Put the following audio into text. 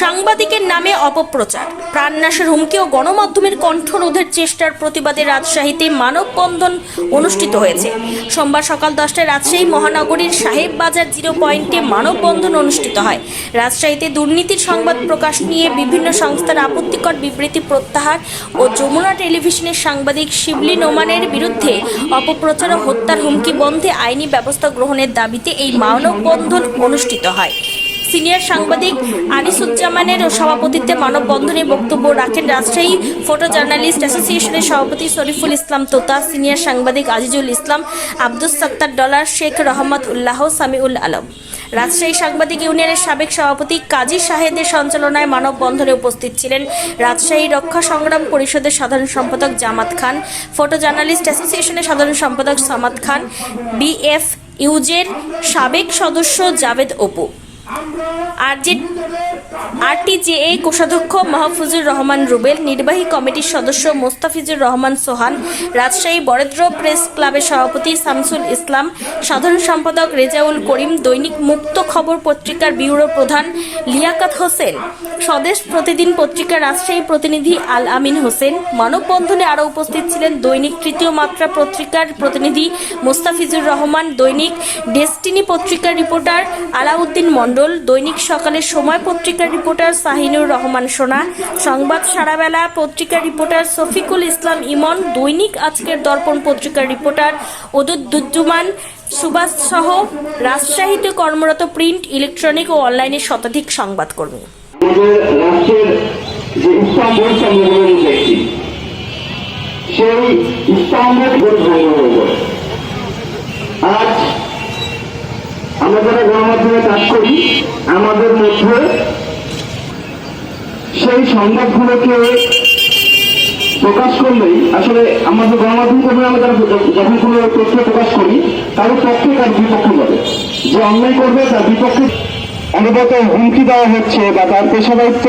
সাংবাদিকের নামে অপপ্রচার। প্রাণনাশের হুমকি ও গণমাধ্যমের কণ্ঠরোধের চেষ্টার প্রতিবাদে রাজশাহীতে মানববন্ধন অনুষ্ঠিত হয়েছে। সোমবার সকাল দশটায় রাজশাহী মহানগরীর সাহেব বাজার জিরো পয়েন্টে মানববন্ধন অনুষ্ঠিত হয়। রাজশাহীতে দুর্নীতির সংবাদ প্রকাশ নিয়ে বিভিন্ন সংস্থার আপত্তিকর বিবৃতি প্রত্যাহার ও যমুনা টেলিভিশনের সাংবাদিক শিবলি নোমানের বিরুদ্ধে অপপ্রচার ও হত্যার হুমকি বন্ধে আইনি ব্যবস্থা গ্রহণের দাবিতে এই মানববন্ধন অনুষ্ঠিত হয়। সিনিয়র সাংবাদিক আনিসুজ্জামানের সভাপতিত্বে মানববন্ধনে বক্তব্য রাখেন রাজশাহী ফটো জার্নালিস্ট অ্যাসোসিয়েশনের সভাপতি শরীফুল ইসলাম তোতা, সিনিয়র সাংবাদিক আজিজুল ইসলাম, আব্দুস সত্তার ডলার শেখ রহমত উল্লাহ, সামিউল আলম। রাজশাহী সাংবাদিক ইউনিয়নের সাবেক সভাপতি কাজী শাহেদের সঞ্চালনায় মানববন্ধনে উপস্থিত ছিলেন রাজশাহী রক্ষা সংগ্রাম পরিষদের সাধারণ সম্পাদক জামাত খান, ফটো জার্নালিস্ট অ্যাসোসিয়েশনের সাধারণ সম্পাদক সামাদ খান, বিএফ ইউজের সাবেক সদস্য জাভেদ অপু। আরজে আরটিজেএ কোষাধ্যক্ষ মাহফুজুর রহমান রুবেল, নির্বাহী কমিটির সদস্য মোস্তাফিজুর রহমান সোহান, রাজশাহী বরেদ্র প্রেস ক্লাবের সভাপতি শামসুল ইসলাম, সাধারণ সম্পাদক রেজাউল করিম, দৈনিক মুক্ত খবর পত্রিকার ব্যুরো প্রধান লিয়াকাত হোসেন, স্বদেশ প্রতিদিন পত্রিকার রাজশাহী প্রতিনিধি আল আমিন হোসেন, মানববন্ধনে আরও উপস্থিত ছিলেন দৈনিক তৃতীয় মাত্রা পত্রিকার প্রতিনিধি মোস্তাফিজুর রহমান, দৈনিক ডেস্টিনি পত্রিকার রিপোর্টার আলাউদ্দিন মণ্ডল, দৈনিক সকালের সময় পত্রিকার রিপোর্টার সাহিনুর রহমান সোনা। সংবাদ সারাবেলা পত্রিকার রিপোর্টার শফিকুল ইসলাম ইমন। দৈনিক আজকের দর্পণ পত্রিকার রিপোর্টার ওদুদ্দুজ্জুমান সুভাষ সহ রাজশাহীতে কর্মরত প্রিন্ট, ইলেকট্রনিক ও অনলাইনে শতাধিক সংবাদকর্মী। যে সেই আজ আমরা যারা গণমাধ্যমে কাজ করি, আমাদের মধ্যে সেই সংবাদগুলোকে প্রকাশ করলেই, আসলে আমাদের গণমাধ্যম কর্মী, আমরা যারা যখন কোনো তথ্য প্রকাশ করি তাদের পক্ষে তার বিপক্ষে বলে যে অন্যায় করবে, তার বিপক্ষে অনুগত হুমকি দেওয়া হচ্ছে বা তার পেশাদারিত্ব